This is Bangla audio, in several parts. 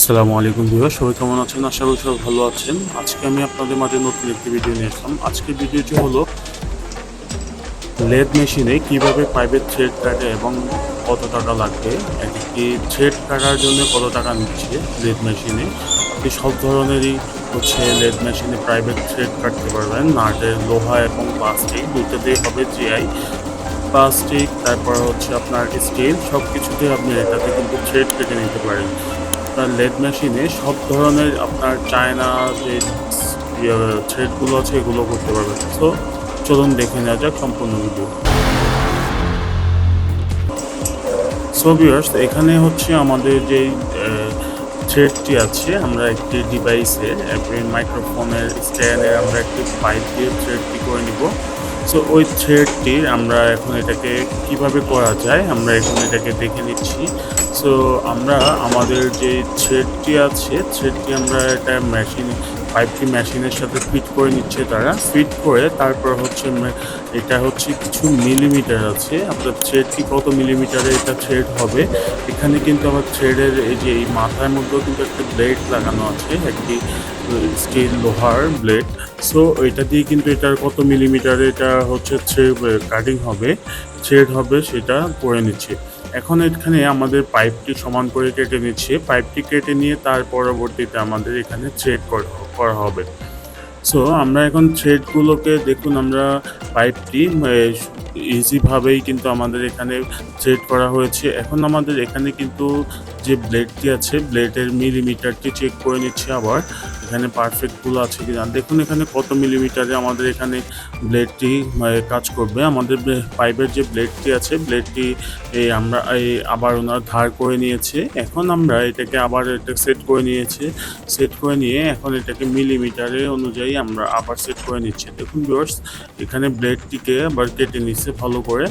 আসসালামু আলাইকুম ভিউয়ার সবাই কেমন আছেন? আশা করি সবাই ভালো আছেন। আজকে আমি আপনাদের মাঝে নতুন একটি ভিডিও নিয়ে আসলাম। আজকের ভিডিওটি হলো লেদ মেশিনে কীভাবে পাইপের থ্রেড কাটে এবং কত টাকা লাগবে। একটি থ্রেড কাটার জন্য কত টাকা নিচ্ছে লেদ মেশিনে? আপনি সব ধরনেরই হচ্ছে লেদ মেশিনে প্রাইভেট থ্রেড কাটতে পারবেন। নাটের লোহা এবং প্লাস্টিক দুটোতেই হবে জিআই। প্লাস্টিক, তারপর হচ্ছে আপনার স্টিল সব কিছুতেই আপনি এটাতে কিন্তু থ্রেড কেটে নিতে পারেন। আপনার লেদ মেশিনে সব ধরনের আপনার চায়না যে থ্রেডগুলো আছে, এগুলো করতে পারবেন। তো চলুন দেখে নেওয়া যাক সম্পূর্ণ ভিডিও সো ভিউয়ার্স এখানে হচ্ছে আমাদের যে থ্রেডটি আছে, আমরা একটি ডিভাইসে মাইক্রোফোনের স্ট্যান্ডে আমরা একটি পাইপ দিয়ে থ্রেডটি করে নিব। সো ওই থ্রেডটি আমরা এখন এটাকে কীভাবে করা যায়, আমরা এখন এটাকে দেখে নিচ্ছি। সো আমরা আমাদের যে থ্রেডটি আছে থ্রেডটি আমরা একটা মেশিন পাইপটি মেশিনের সাথে ফিট করে নিচ্ছে তারা। ফিট করে তারপর হচ্ছে এটা হচ্ছে কিছু মিলিমিটার আছে। আপনার থ্রেডটি কত মিলিমিটারে এটা থ্রেড হবে? এখানে কিন্তু আমার থ্রেডের এই যে এই মাথার মধ্যেও কিন্তু একটা ব্লেড লাগানো আছে, একটি স্টিল লোহার ব্লেড সো এটা দিয়ে কিন্তু এটার কত মিলিমিটারে এটা হচ্ছে কাটিং হবে থ্রেড হবে সেটা করে নিচ্ছে। এখন এখানে আমাদের পাইপটি সমান করে কেটে নিচ্ছে। পাইপটি কেটে নিয়ে তার পরবর্তীতে আমাদের এখানে থ্রেড করা হবে। সো আমরা এখন থ্রেডগুলোকে দেখুন, আমরা পাইপটি ইজিভাবেই কিন্তু আমাদের এখানে থ্রেড করা হয়েছে। এখন আমাদের এখানে কিন্তু যে ব্লেডটি আছে ব্লেডের মিলিমিটারটি চেক করে নিচ্ছে আবার। এখানে পারফেক্টগুলো আছে কিনা দেখুন এখানে কত মিলিমিটারে আমাদের এখানে ব্লেডটি কাজ করবে। আমাদের পাইপের যে ব্লেডটি আছে ব্লেডটি এই আমরা এই আবার ওনারা ধার করে নিয়েছে। এখন আমরা এটাকে আবার এটা সেট করে নিয়েছে। সেট করে নিয়ে এখন এটাকে মিলিমিটারে অনুযায়ী আমরা আবার সেট করে নিচ্ছি। দেখুন ভিউয়ার্স এখানে ব্লেডটিকে আবার কেটে নিচ্ছে ভালো করে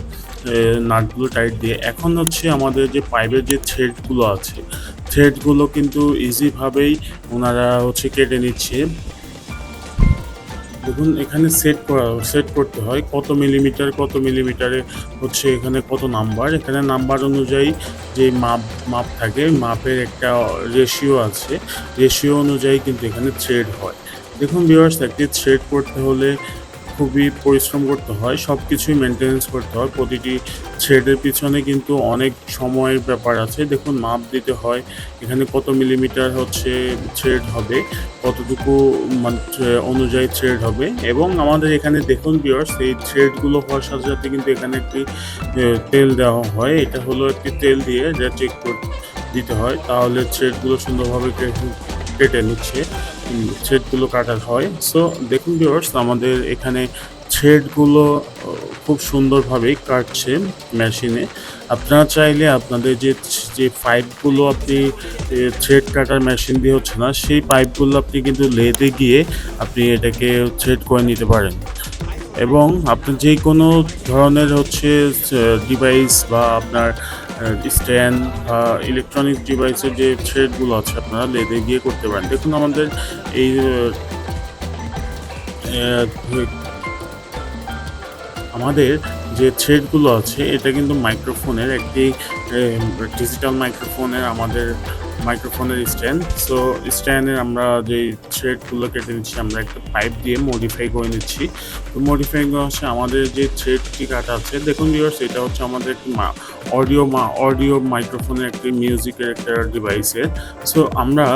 নাটগুলো টাইট দিয়ে। এখন হচ্ছে আমাদের যে পাইপের যে থ্রেডগুলো আছে থ্রেডগুলো কিন্তু ইজিভাবেই ওনারা হচ্ছে কেটে নিচ্ছে। দেখুন, এখানে সেট করা সেট করতে হয় কত মিলিমিটার কত মিলিমিটারে হচ্ছে এখানে কত নাম্বার এখানে নাম্বার অনুযায়ী যে মাপ মাপ থাকে, মাপের একটা রেশিও আছে। রেশিও অনুযায়ী কিন্তু এখানে থ্রেড হয়। দেখুন ভিউয়ার্স একটি থ্রেড করতে হলে খুবই পরিশ্রম করতে হয় সব কিছুই মেনটেনেন্স করতে হয়, প্রতিটি থ্রেডের পিছনে কিন্তু অনেক সময়ের ব্যাপার আছে। দেখুন, মাপ দিতে হয়, এখানে কত মিলিমিটার হচ্ছে থ্রেড হবে, কতটুকু অনুযায়ী থ্রেড হবে এবং আমাদের এখানে দেখুন বিয়ার্স এই থ্রেডগুলো হওয়ার সাথে সাথে কিন্তু এখানে একটি তেল দেওয়া হয়। এটা হলো একটি তেল দিয়ে যা চেক দিতে হয়, তাহলে থ্রেডগুলো সুন্দরভাবে কেটে নিচ্ছে। থ্রেডগুলো কাটা হয়। সো দেখুন ভিউয়ার্স আমাদের এখানে থ্রেডগুলো খুব সুন্দরভাবেই কাটছে মেশিনে আপনারা চাইলে আপনাদের যে যে পাইপগুলো আপনি থ্রেড কাটার মেশিন দিয়ে হচ্ছে না, সেই পাইপগুলো আপনি কিন্তু লেদে গিয়ে আপনি এটাকে থ্রেড করে নিতে পারেন। এবং আপনার যে কোনো ধরনের হচ্ছে ডিভাইস বা আপনার স্ট্যান্ড বা ইলেকট্রনিক ডিভাইসের যে থ্রেডগুলো আছে, আপনারা লেদে গিয়ে করতে পারেন। দেখুন আমাদের এই আমাদের যে থ্রেডগুলো আছে, এটা কিন্তু মাইক্রোফোনের একটি ডিজিটাল মাইক্রোফোনের আমাদের মাইক্রোফোনের স্ট্যান্ড সো স্ট্যান্ডের আমরা যে থ্রেডগুলো কেটে নিচ্ছি, আমরা একটা পাইপ দিয়ে মডিফাই করে নিচ্ছি। তো মডিফাই করা হচ্ছে আমাদের যে থ্রেডটি কাটা আছে। দেখুন ভিউয়ার্স এটা হচ্ছে আমাদের একটি অডিও মা অডিও মাইক্রোফোনের একটি মিউজিকের একটা ডিভাইসের সো আমরা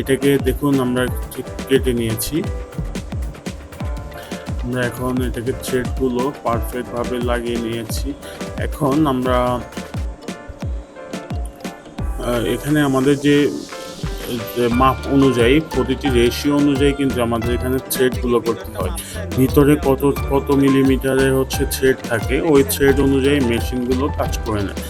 এটাকে দেখুন, আমরা কেটে নিয়েছি। আমরা এখন এটাকে থ্রেডগুলো পারফেক্টভাবে লাগিয়ে নিয়েছি। এখন আমরা এখানে আমাদের যে মাপ অনুযায়ী, প্রতিটি রেশিও অনুযায়ী কিন্তু আমাদের এখানে থ্রেডগুলো করতে হয়। ভিতরে কত কত মিলিমিটারে হচ্ছে থ্রেড থাকে, ওই থ্রেড অনুযায়ী মেশিনগুলো কাজ করে নেয়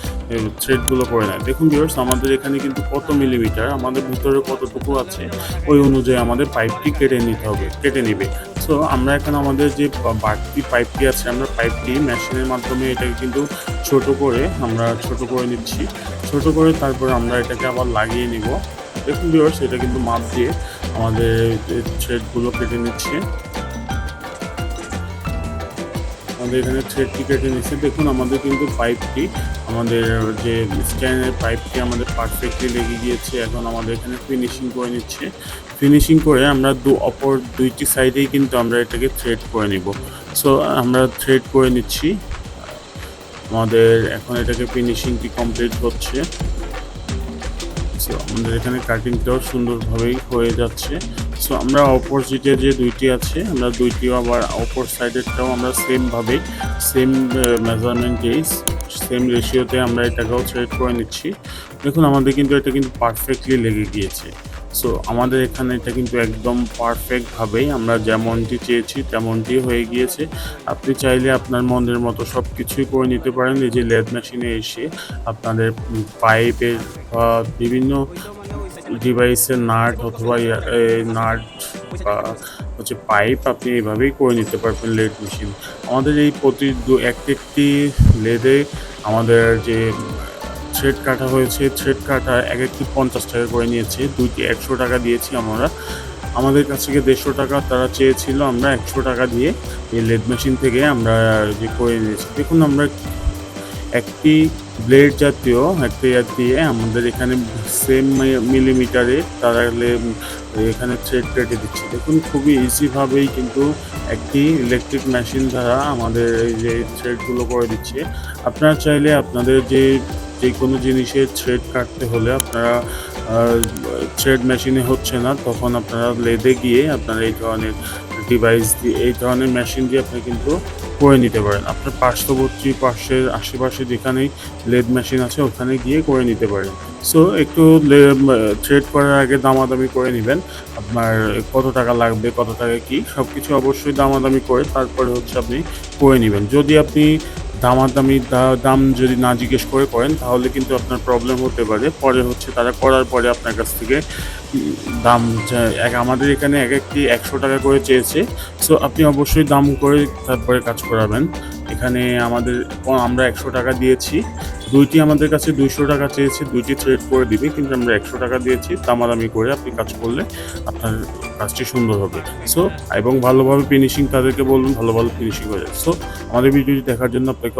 থ্রেডগুলো করে নেয়। দেখুন ভিউয়ার্স আমাদের এখানে কিন্তু কত মিলিমিটার আমাদের ভিতরে কতটুকু আছে, ওই অনুযায়ী আমাদের পাইপটি কেটে নিতে হবে, কেটে নেবে। সো আমরা এখন আমাদের যে বাড়তি পাইপটি আছে, আমরা পাইপটি মেশিনের মাধ্যমে এটাকে কিন্তু ছোট করে আমরা ছোট করে নিচ্ছি। ছোট করে তারপরে আমরা এটাকে আবার লাগিয়ে নিব। দেখুন বিয়ার্স এটা কিন্তু মাপ দিয়ে আমাদের থ্রেডগুলো কেটে নিচ্ছে। আমাদের এখানে থ্রেডটি কেটে নিচ্ছে দেখুন, আমাদের কিন্তু পাইপটি আমাদের যে স্ক্যানের পাইপটি আমাদের পারফেক্টলি লেগে গিয়েছে। এখন আমাদের এখানে ফিনিশিং করে নিচ্ছে। ফিনিশিং করে আমরা দু অপর দুইটি সাইডেই কিন্তু আমরা এটাকে থ্রেড করে নিব। সো আমরা থ্রেড করে নিচ্ছি। আমাদের এখন এটাকে ফিনিশিংটি কমপ্লিট হচ্ছে। সো আমাদের এখানে কাটিংটাও সুন্দরভাবেই হয়ে যাচ্ছে। সো আমরা অপোজিটে যে দুইটি আছে, আমরা দুইটিও আবার অপর সাইডেরটাও আমরা সেমভাবে সেম মেজারমেন্টেই সেম রেশিওতে আমরা এটাকেও সেট করে নিচ্ছি। দেখুন, আমাদের কিন্তু এটা কিন্তু পারফেক্টলি লেগে গিয়েছে। সো আমাদের এখানে এটা কিন্তু একদম পারফেক্টভাবেই আমরা যেমনটি চেয়েছি তেমনটি হয়ে গিয়েছে। আপনি চাইলে আপনার মনের মতো সব কিছুই করে নিতে পারেন এই যে লেদ মেশিনে এসে আপনাদের পাইপের বিভিন্ন ডিভাইসের নাট অথবা নাট বা হচ্ছে পাইপ আপনি এইভাবেই করে নিতে পারবেন লেড মেশিন। আমাদের এই প্রতি দু, এক একটি লেদে আমাদের যে থ্রেড কাটা হয়েছে থ্রেড কাটা এক একটি পঞ্চাশ টাকা করে নিয়েছে, দুইটি একশো টাকা দিয়েছি আমরা। আমাদের কাছ থেকে দেড়শো টাকা তারা চেয়েছিল, আমরা একশো টাকা দিয়ে এই লেড মেশিন থেকে আমরা যে করে নিয়েছি। দেখুন আমরা একটি ব্লেড জাতীয় একটা ইয়ার দিয়ে আমাদের এখানে সেম মিলিমিটারে তারা এখানে থ্রেড কেটে দিচ্ছে। দেখুন খুবই ইজিভাবেই কিন্তু একটি ইলেকট্রিক মেশিন দ্বারা আমাদের এই যে থ্রেডগুলো করে দিচ্ছে। আপনারা চাইলে আপনাদের যে যে কোনো জিনিসের থ্রেড কাটতে হলে আপনারা থ্রেড মেশিনে হচ্ছে না, তখন আপনারা লেদে গিয়ে আপনারা এই ধরনের ডিভাইস দিয়ে, এই ধরনের মেশিন দিয়ে আপনি কিন্তু করে নিতে পারেন। আপনার পার্শ্ববর্তী পাশের আশেপাশে যেখানেই লেদ মেশিন আছে, ওখানে গিয়ে করে নিতে পারেন। সো একটু থ্রেড করার আগে দামাদামি করে নেবেন। আপনার কত টাকা লাগবে, কত টাকা কি সব কিছু অবশ্যই দামাদামি করে তারপরে হচ্ছে আপনি করে নেবেন। যদি আপনি দামাদামি দাম যদি না জিজ্ঞেস করে করেন, তাহলে কিন্তু আপনার প্রবলেম হতে পারে। পরে হচ্ছে তারা করার পরে আপনার কাছ থেকে দাম এক, আমাদের এখানে এক একটি একশো টাকা করে চেয়েছে। সো আপনি অবশ্যই দাম করে তারপরে কাজ করাবেন। এখানে আমাদের আমরা একশো টাকা দিয়েছি। দুইটি আমাদের কাছে দুইশো টাকা চেয়েছে, দুইটি থ্রেড করে দিবে, কিন্তু আমরা একশো টাকা দিয়েছি। দামাদামি করে আপনি কাজ করলে আপনার কাজটি সুন্দর হবে। সো এবং ভালোভাবে ফিনিশিং তাদেরকে বলুন ভালো ভালো ফিনিশিং হয়ে যায় সো আমাদের ভিডিওটি দেখার জন্য আপনাকে